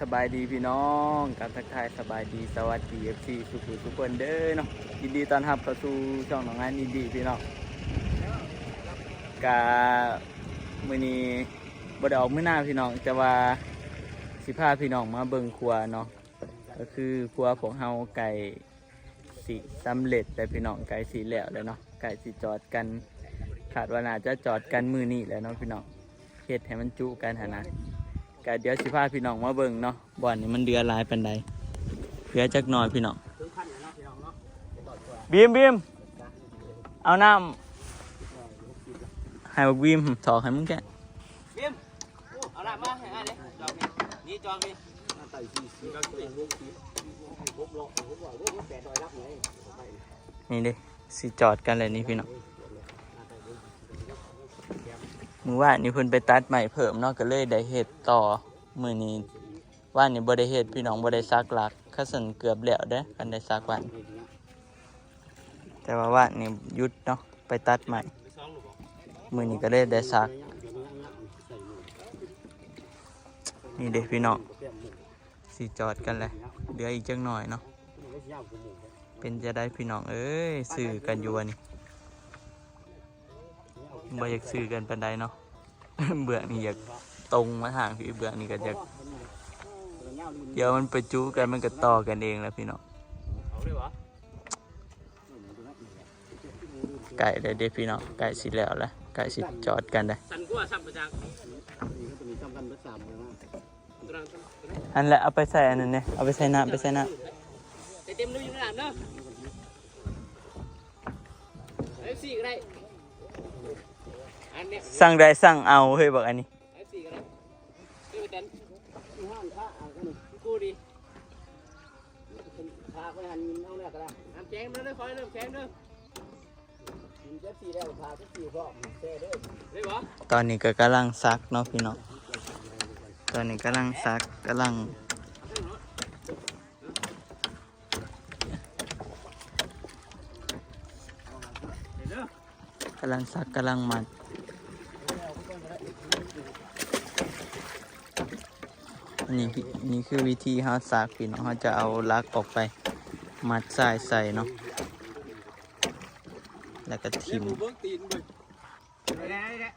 สบายดีพี่น้องกับทักทายสบายดีสวัสดีเอฟซีสุขุทุกคนเด้อเนาะยินดีต้อนรับเข้าสู่ช่องน้องงานยินดีพี่น้องกามื้อนี้บ่ได้ออกมื้อหน้าพี่น้องแต่ว่าสิพาพี่น้องมาเบิ่งครัวเนาะก็คือครัวของเฮาไก่สิสำเร็จแต่พี่น้องไก่สีแล้วแล้วเนาะไก่สิจอดกันขาดว่าน่าจะจอดกันมือนี้แล้วเนาะพี่น้องเฮ็ดให้มันจุกันหนะ ก็เดี๋ยวสิพาพี่น้องมาเบิ่งเนาะบ่อนนี้มันเดือหลายปันใดเพื่อจักหน่อยพี่น้องบีมบีมเอาน้ำให้บักบีมถอกให้มึงแกะบิมเอาละมาให้อ่านเลยจองนี่นี่จองนี่นี่เด้สิจอดกันเลยนี่พี่น้อง มือว่านี่เพิ่นไปตัดใหม่เพิ่มเนาะก็เลยได้เฮ็ดต่อมือนี้ว่านี่บ่ได้เฮ็ดพี่น้องบ่ได้ซักหลักคัสันเกือบแล้วเด้อคันได้ซักวัน แต่ว่าว่านี่หยุดเนาะไปตัดใหม่ มือนี้ก็เลยได้ซัก นี่เด็กพี่น้องสีจอดกันเลยเดี๋ยวอีกจังหน่อยเนาะเป็นจะได้พี่น้องเอ้ยสื่อกันอยู่วะนี่บ่อยากสื่อกันปันใดเนาะ เบื่อนี่อยากตรงมาทางพี่เบื่อนี่ก็อยากเดี๋ยวมันไปจู้กันมันก็ต่อกันเองแล้วพี่น้องเอาเลยวะไก่ได้เด็กพี่น้องไก่สิแล้วแหละไก่สิจอดกันได้สันกว่าสัมปจังตรังอันแหละเอาไปใส่อันนั้นเนี่ยเอาไปใส่น้ำไปใส่น้แต่เต็มดูอยู่ในน้ำเนาะเอฟซีก็ได้ อันเนี้ยสั่งได้สั่งเอาเฮ้ยบอกอันนี้เอฟซีก็ได้เดี๋ยวไปเต้นกูดีพาไปหันเอาเนี่ยก็ได้น้ำแข็งมาเลยคอยเริ่มแข็งเด้อเอฟซีแล้วพาเอฟซีพ่อเซ่เด้อได้ปะตอนนี้ก็กำลังซักเนาะพี่น้องตอนนี้กำลังซักกำลังกำลังซักกำลังมัด นี่นี่คือวิธีเขาซักพี่น้องเขาจะเอาลักออกไป มัดสายใส่เนาะแล้วก็ทิมเบิ้งตีนเบิ้งได้ได้ได้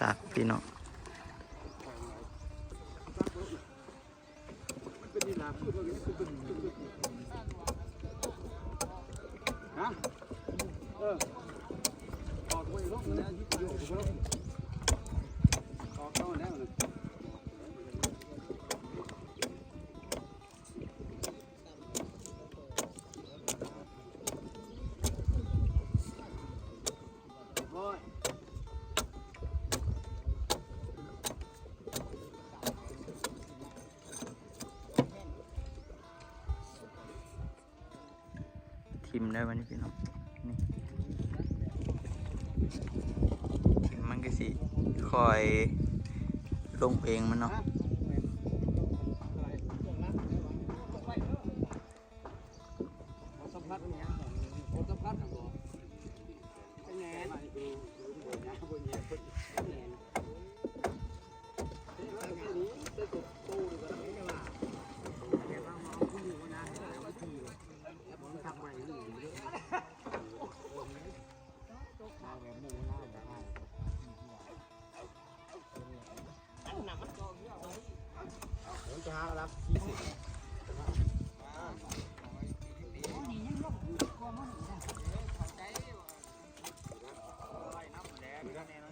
ซัก พี่น้อง ทิมได้วันนี้พี่น้องนี่มมันก็สิคอยลงเองมันเนาะ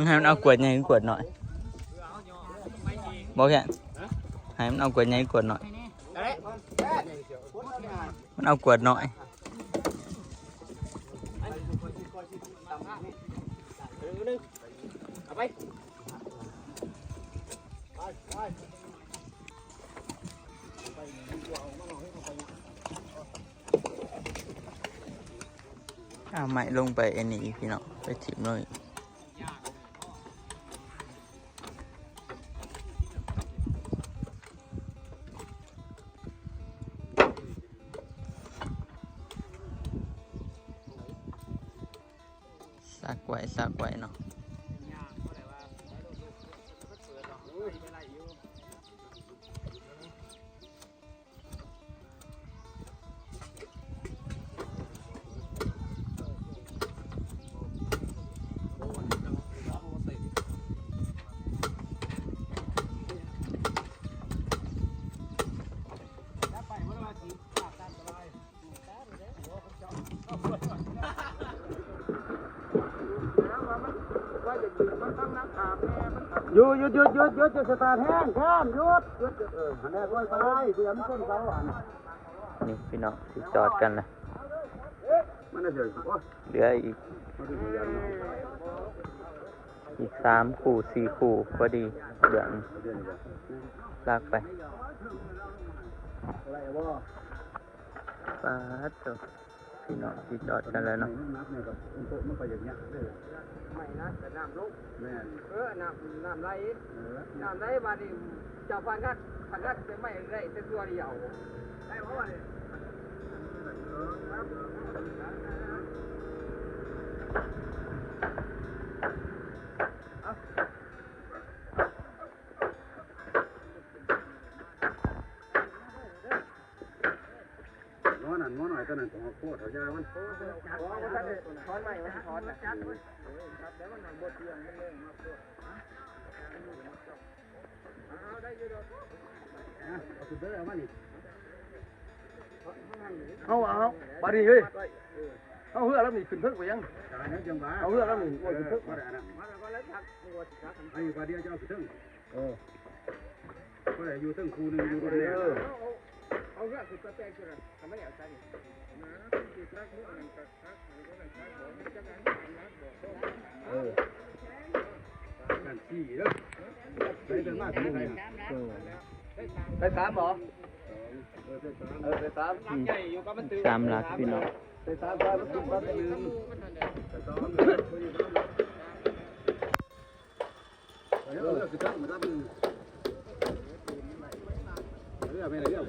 มึงให้มันเอากวดใหญ่กวดหน่อยบอกแค่ให้มันเอากวดใหญ่กวดหน่อย มันเอากวดหน่อยอาไปเอาไม้ลงไปอันนี้พี่น้องไปถิ่มเลย สัก ดหยุดหยุดหยุดยุดจะสตาร์ทแห้งแค่หยุดหยุดเออหันแรกไว้ไปเพื่อมันต้นเขาอันนี่พี่น้องสิจอดกันนะมันน่าเฉยโอ้ยเหลืออีก มันเป็นอย่างนั้นอีกสามคู่สี่คู่พอดีเดือนเดี๋ยวนี้ก็ลากไปอะไรวะ ปาดเถ อะพี่น้องสิจอดกันแล้วเนาะไม่นะแต่น้ำลุกแม่นเออน้ำน้ำไหลน้ำไหลมาดิเจ้าพันกัดพันกัดจะไม่ได้แต่ตัวเดียวได้เพราะว่าเนี่ย ง้อนั่นง้อหน่อยตอนนั้นของโคตรเขาจะมันถอนใหม่มันถอนนะจัดเลยครัแล้วมันหนังบทเรียนมันเรื่องมาตัวเอาได้ยู่ดอกเอาสุดเลยเอามาหนี่เอาเอาบาดีเฮ้ยเอาเหือแล้วนี่ขึ้นทึกไปยังตายแล้วจังเอาเรื่อแล้วนี่เออมาได้นะมาแล้วก็แล้วทักไอ้ปลาเดียวจะเอาสุดทึ่งเออก็ได้อยู่ตึ้งคูนึงอยู่คนเดียว เอาเรื่องขึ้นก็แตกขึ้นเลยทำไมเอาใจนะคือทักมือนึ่งทักทักหรือว่าทักบอกจังนั้นนักบอกเออกันสี่เด้อไปเดินมาถึงไหนเออไปสามหรอเออไปสามเอสามหลักพี่น้องไปสามไปมันตุ้มไปหนึ่งไปสองเออคือทักมาตั้งเรื่อง เรื่อง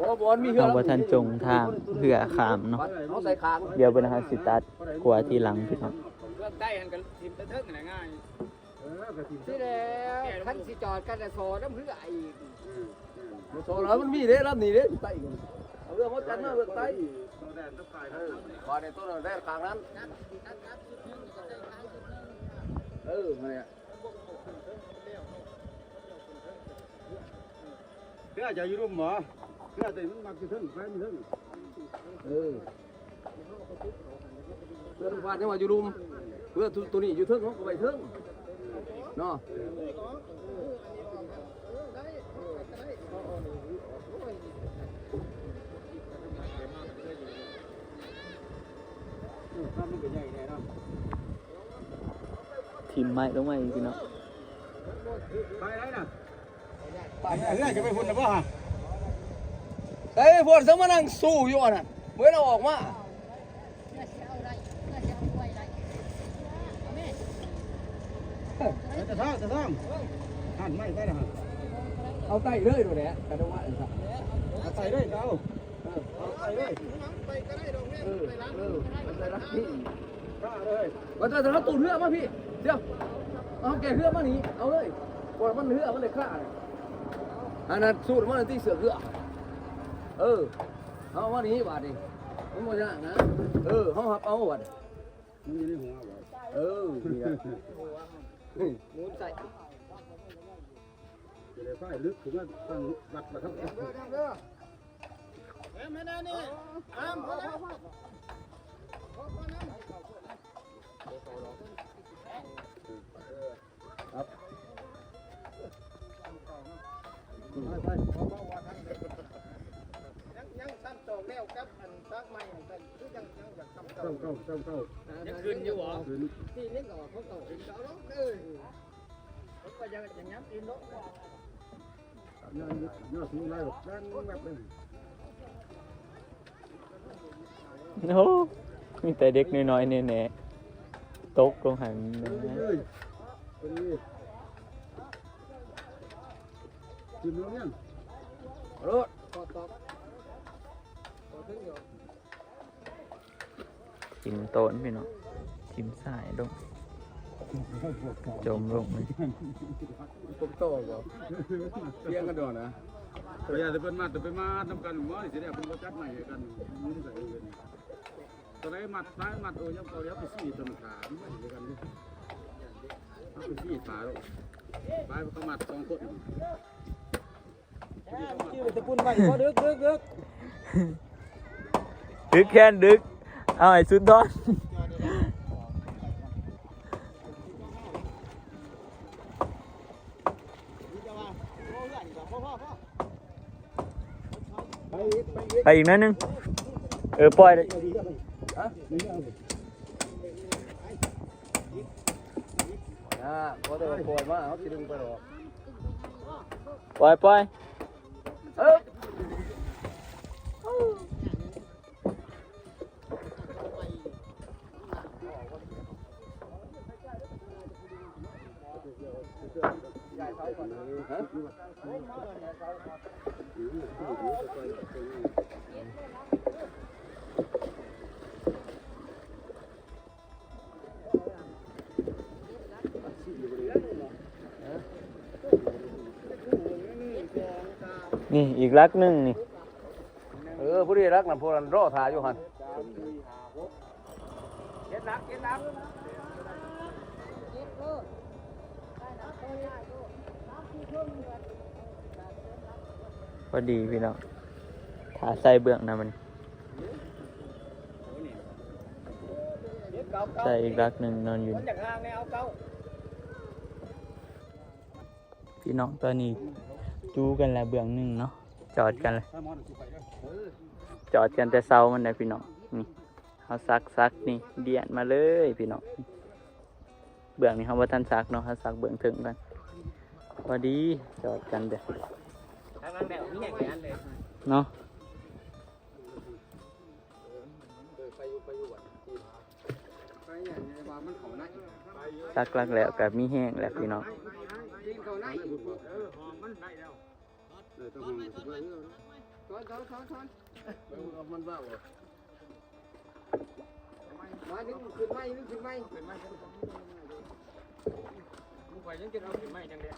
บอบอลมีเหือเราบ่ทันจงทางเพื่อขามเนาะเขาใส่คางเดี๋ยวเป็นหาสิตัดกว่าที่หลังพี่น้องเรื่องได้หันกันทีมตะเทิงอะไรง่ายเออกระถิ่นที่แล้วขั้นสิจอดกันแต่โซ่น้ำเพื่ออีกโซ่แล้วมันมีเด้รับนี่เด้ไต่เอาเรื่องมดจันทร์มาเรื่องไต่เราแดนต้องตายครับขอในต้นแรกคางนั้นเออมาเนี่ย เพื่อจะอยู่ร่วมหมอเพื่อแต่มันมักจะถึงแฟนถึงเออเพื่อนพาด เพื่อตัวนี้อยู่เทิงเขาก็ไปนาะถ้ามันเป็นใหญ่แน่นอนทิมไม้ลงมาอีกพี่น้องไปไหนน่ะไปไหนจะไปหุ่นนะพ่อฮะเฮ้ยพวกสมานั่งสู้อยู่อะนะเมื่อเราออกมาจะท่าจะท่าหันไม่ได้นะฮะเอาไต่เลยดูแหละกระโดดว่าอีกครับเอาไปเลยเอาเอาไปเลยเออเออมันไปรักพี่ท่าเลยมันจะจะตูดเรือมาพี่เดี๋ยวเอาแกเรือมาหนีเอาเลยกดมันเรือมันเลยฆ่าเลย อันนั้นสูตรมันที่เสือเรือเออเอามาหนีบาดนี่มันไม่ยากนะเออเขาหับเอาบาดมันอยู่ในหัวบ่เออเนี่ยมูนใส่จะได้ไฟลึกถึงว่าตั้งหลักนะครับยั ยังยังซ้ำโตแล้วกับอันซักใหม่แต่คือยังยังอยากซ้ำโตอเต้ากเต้าเต้าเต้ายังขึ้นอยู่หรอขึ้นที่นี่ก็เขาโตอกเป็นเสาล้มเออผมก็ยังจะย้ำอินโนยอดยอดสูงไรหรอกนั่นแบบนึงโอ้มีแต่เด็กน้อยๆแน่ๆตกลงหันนะ กินแล้วเนี่ยรถกอดตอกกอดถึงอยู่ทิมโตนพี่น้องทิมสายลงจมลงเลยผมโตบ่เพียงกันดอนนะตัวใหญ่จะเป็นมัดจะเป็นมัดน้ำกันหมอนี่สิเนี่ยเป็นโปรจัดใหม่ให้กันมุ้งใส่เลยตัวไหนมัดซ้ายมัดเออยังเอาเดี๋ยวไปซี่ตัวมันขาไม่เดียวกันนี่เอาไปซี่ขาลูกไปมันก็มัดสองคนชื่อ ตะปุ่นไปบ่ดึกดึกดึกดึกแค่นดึก เอาไอ้สุดทอนไปอีกไปอีกไปอีกนิดนึง เออปล่อยเลยฮะอ่าพอได้ปล่อยมาเอาสิดึงไปหรอกปล่อยปล่อย นี่อีกลักหนึ่งนี่ เออผู้ที่รักน่ะพวกนั้นรอถ่ายอยู่หันเก็ดรักเก็ดรัก พอดีพี่น้องขาใส่เบื้องนะมัน ใส่อีกลักหนึ่งนอนอยู่มันพี่น้องตอนนี้จูกันแล้วเบื้องหนึ่งเนาะ จอดกันเลย จอดกันแต่เช้ามันได้พี่น้อง นี่เขาซักซักนี่ เดียนมาเลยพี่น้อง เบื้องนี้เขาว่าท่านซักเนาะเขาซักเบื้องถึงกันพอดีจอดกันเด้อทางนั้นแนวมีแห่งนั้นเลยเนาะร่างนี้ว่ามันของไหนซักลักแล้วกับมีแห้งแล้วพี่น้องกินเขาไหนเออหอมมันได้แล้วเออต้องหอมสุดเลยถอนถอนถอนถอนเอาบ่มานึกขึ้นไหมนึกขึ้นไหม ไหมมึงไปยังจะเอาขึ้นไหมจังเดีย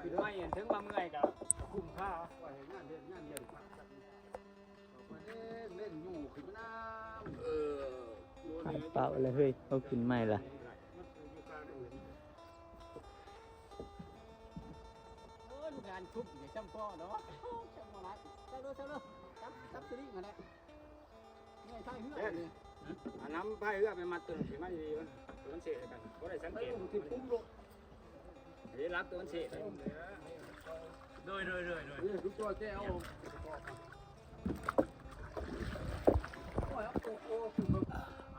ขึ้นไหมถึงว่าเมื่อยกับคุ้มค่าไปงานเด่นงานเด่นพักกันเล่นอยู่ขึ้นน้ำเออหายเปล่าเลยเฮ้ยเขาขึ้นไม่ละโอ้ยงานคุบอย่าจำพ่อเนาะจำมาไรเจ้าเด้อเจ้าเด้อจับจับสลิงมาได้เงยใช่เหือเลยอันน้ำไผ่เอื้อไปมัดตัวนี้มาดีมันตัวมันเสียกันก็ได้สังไปเกตลงที่ปุ้มลงเฮ้ยรักตัวมันเสียโดยโดยโดยโดยนี่ทุกตัวแก้ว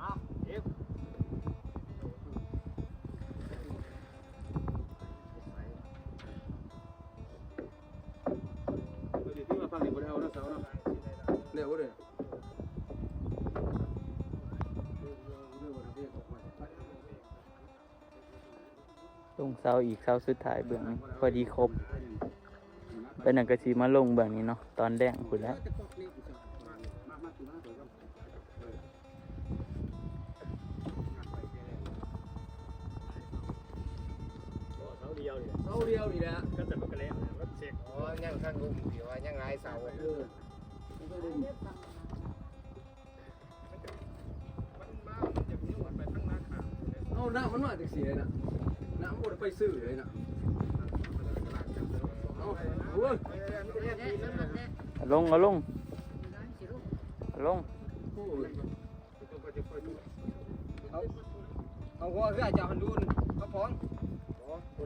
อ้าวเอฟตัวที่ว่าฟังนี่บ่ได้เอานะเสาเนาะเร็วเลย ลงเสาอีกเสาสุดท้ายเบื้องนี้พอดีครบเป็นหนังกระสีมาลงเบื้องนี้เนาะตอนแดงคุณแล้วเสาเดียวเนี่เสาเดียวนี่แหละก็จะมันก็แล้วรถเช็คอ๋อยังข้างลุมอยู่ว่ายังไรเสาเออเอาน้ำมันมาจากสีเลยนะน้ำมัน ไปซื้อเลยนะเอาเอาเว้ยลงเอาลงเอาลงโอ้ยเอาเอาหัวเรือจะหันดูนเอาพร้อม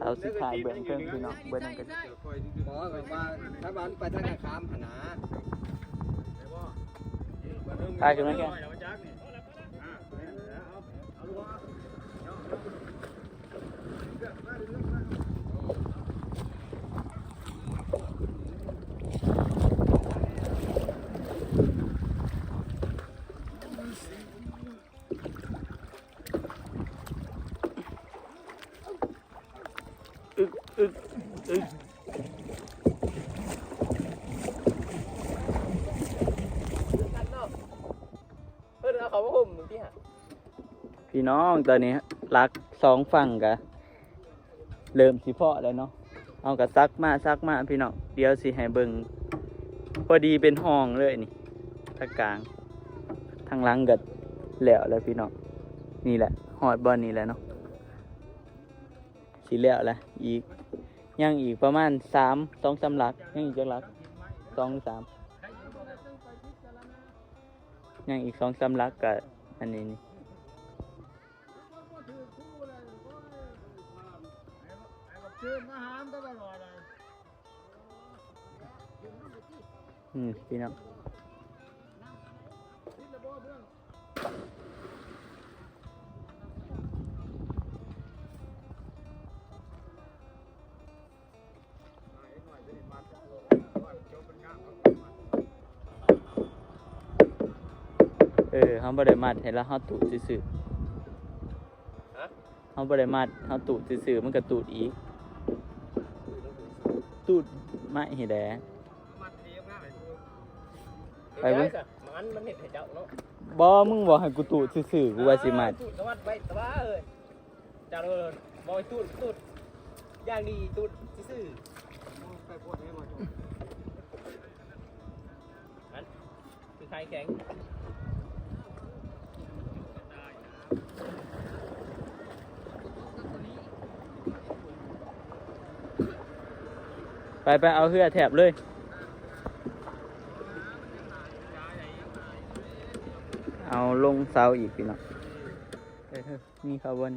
เสาสุดท้ายเบื้องเพิ่งพี่น้องเบื้องหนังกระสีหมอแบบว่าถ้ามันไปทางข้ามหนาตายกันไหมแก อึออเออเออพี่น้องตอนนี้รักสองฝั่งกะ เริ่มสิเพาะแล้วเนาะเอากระซักมาซักมาพี่น้องเดี๋ยวสิให้เบิงพอดีเป็นห้องเลยนี่ทางกลางทางหลังกัแล้วแล้วพี่น้องนี่แหละหอดบอลนี่แหละเนาะสิแล้วแหละอีกยังอีกประมาณสามสองสามหลักยังอีกจักหลักสองสามยังอีกสองสามหลักกับอันนี้นี่ อืมพี่น้องเออเขาบ่ได้มัดให้แล้วเขาตูดซื่อๆเขาบ่ได้มัดเขาตูดซื่อๆมันก็ตูดอีก ตูดไม่เห็นแดงไปเบิ่งมันมันเห็ดให้เจ้าเนาะบ่มึงบอกให้กูตูดซื่อๆกูว่าสิมัดตูดก็มัดไว้แต่ว่าเอ้ยเจ้าเลยบอยตูดตูดอย่างดีตูดซื่ออันคือใครแข็ง ไปไปเอาเหือแถบเลย เอาลงเสาอีกพี่น้องเออมีขบวน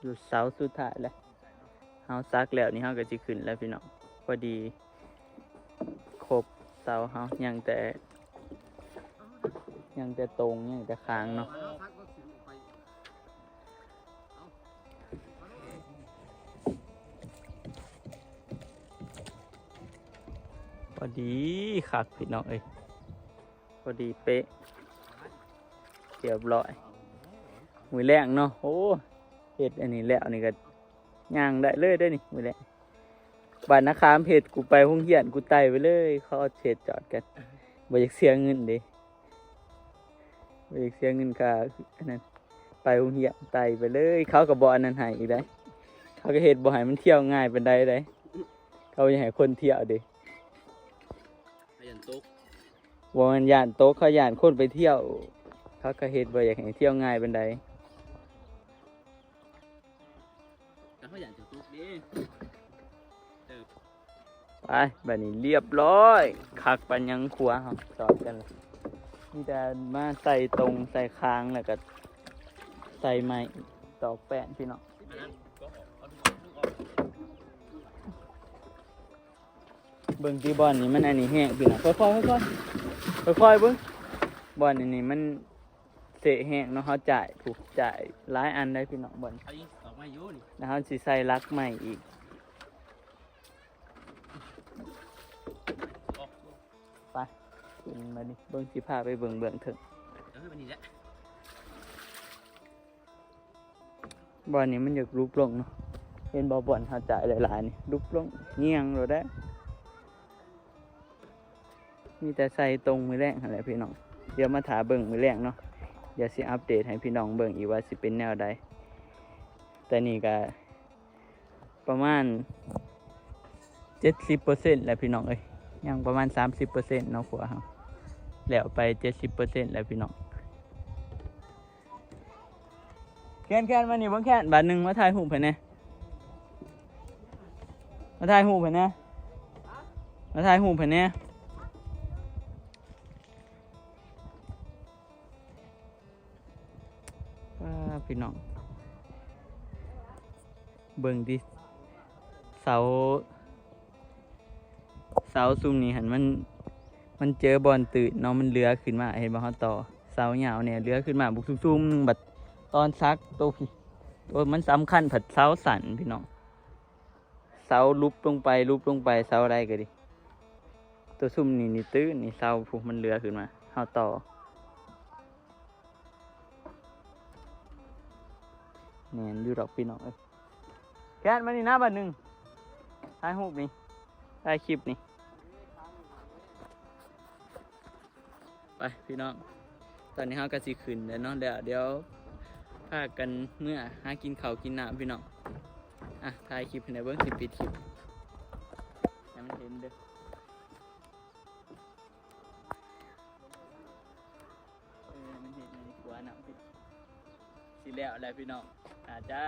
อยู่เสาสุดท้ายแล้วเฮาซักแล้วนี่เฮาก็สิขึ้นแล้วพี่น้องพอดีครบเสาเฮายังแต่ยังแต่ตรงยังแต่ค้างเนาะ อดีคักพี่น้องเอ้ยพอดีเป๊ะเรียบร้อยมือแรงเนาะโอ้เห็ดอันนี้แล้วนี่ก็ย่างได้เลยได้นี่มือแรงบานนาคามเพจกูไปห้องเหียนกูไต่ไปเลยเขาเอาเศษจอดกันบ่อยากเสียเงินด้บ่อยากเสียเงินค่าอันนั้นไปห้องเหียนไต่ไปเลย เขากับบอันนั้นให้อีกได้เขาก็เห็ดบ่ให้มันเที่ยวง่ายเป็นได้ได้เขาอยากให้คนเที่ยวด้ พยันตุกว่ามันย่านโต๊ะเขาย่านคนไปเที่ยว เขาก็เฮ็ดบ่อยากให้เที่ยวง่ายเป็นใดแต่เขาอยากจะตุกดิไปบัดนี้เรียบร้อยคักปันยังขัวเฮาจอดกันเลยมีแต่มาใส่ตรงใส่ค้างแล้วก็ใส่ไม้ตอกแป้นพี่น้อง บิ่งที่บอลนี่มันอันนี้แห้งพี่น้องค่อยๆค่อยๆค่อยๆเบิ่งบอลอันนี้มันเสะแห้งเนาะเฮาจ่ายถูกจ่ายหลายอันได้พี่น้องบอลเอาอีกออกมาอยู่นี่แล้วเขาสิใส่ลักใหม่อีกออกขึ้นมาดิเบิ้งสิพาไปเบิ่งเบื้องถึงเดี๋ยวให้มันนี่แหละบ่อนนี้มันอยากรูปลงเนาะเห็นบ่บ่อนเขาจ่ายหลายๆนี่รูปลงเงียงเราได้ มีแต่ใส่ตรงมือแรงอะไรพี่น้อง เดี๋ยวมาถาเบิ่งมือแรงเนาะเดี๋ยวสิอัปเดตให้พี่น้องเบิ่งอีกว่าสิเป็นแนวใด แต่นี่ก็ประมาณเจ็ดสิบเปอร์เซ็นต์แล้วพี่น้องเอ้ยยังประมาณสามสิบเปอร์เซ็นต์เนาะผัวเขาแล้วไปเจ็ดสิบเปอร์เซ็นต์แล้วพี่น้องแค้นแค้นมานี่เบิ่งแค้นบาทหนึ่งมาถ่ายหูปให้แหน่มาถ่ายหูปให้แหน่มาถ่ายหูปให้แหน่ เบิ่งดิเสา เสาซุ่มนี้หันมัน มันเจอบอลตื่นเนาะมันเลื้อขึ้นมาเห็นบ่เขาต่อ เสาเหยาวเนี่ยเลื้อขึ้นมาบุกซุ่มๆหนึงบัดตอนซักตัวพี่ตัวมันสำคัญผัดเสาสันพี่น้องเสาลุบลงไปลุบลงไปเสาอะไรก็ดิตัวซุ่มนี่นี่ตื้นนี่เสาพวกมันเรือขึ้นมาเอาต่อแนนอยู่ดอกพี่น้องเอ้ย แค่นมานี่หน้าบัดหนึ่งถ่ายรูปนี่ถ่ายคลิปนี่ไปพี่น้อง ตอนนี้เฮาก็สิขึ้นแล้วเนาะเดี๋ยวเดี๋ยวพากันเมื่อหากินข้าวกินน้ำพี่น้อง อะถ่ายคลิปในเบิ้งสิปิดคลิปให้มันเห็นเด้อเออมันเห็นในหัวหนังพี่สิแล้วอะไรพี่น้องอาจจะ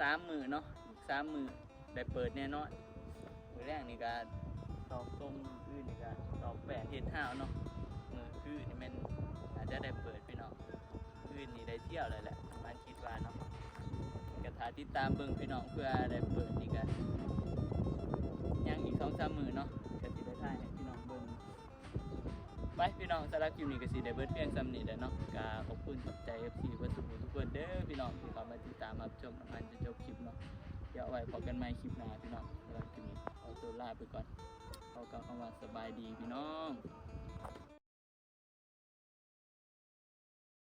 สามมือเนาะอีกสามมือได้เปิดแน่นอนมือแรกนี่ก็ตอกต้มอื่นนี่ก็ตอกแปะเห็ดห้าวเนาะมือคือนี่มันอาจจะได้เปิดพี่น้องอื่นนี่ได้เที่ยวเลยแหละมันคิดว่าเนาะกระถาติดตามเบิ่งพี่น้องเพื่อได้เปิดนี่กันยังอีกสองสามมือเนาะกสิได้ถ่าย ไปพี่น้องสำหรับคลิปนี้ก็สิได้เบิดเพียงซ้ำนี้แหล้วเนาะก็ขอบคุณขอบใจ FC เพื่อนทุทุกคนเด้อพี่น้องที่เข้ามาติดตามรับชมมันจะจบคลิปเนาะเดี๋ยวเอาไว้พบกันใหม่คลิปหน้าพี่น้องสำหรับคลิปนี้เอาตัวลาไปก่อนเอากล่าวคำว่าสบายดีพี่น้อง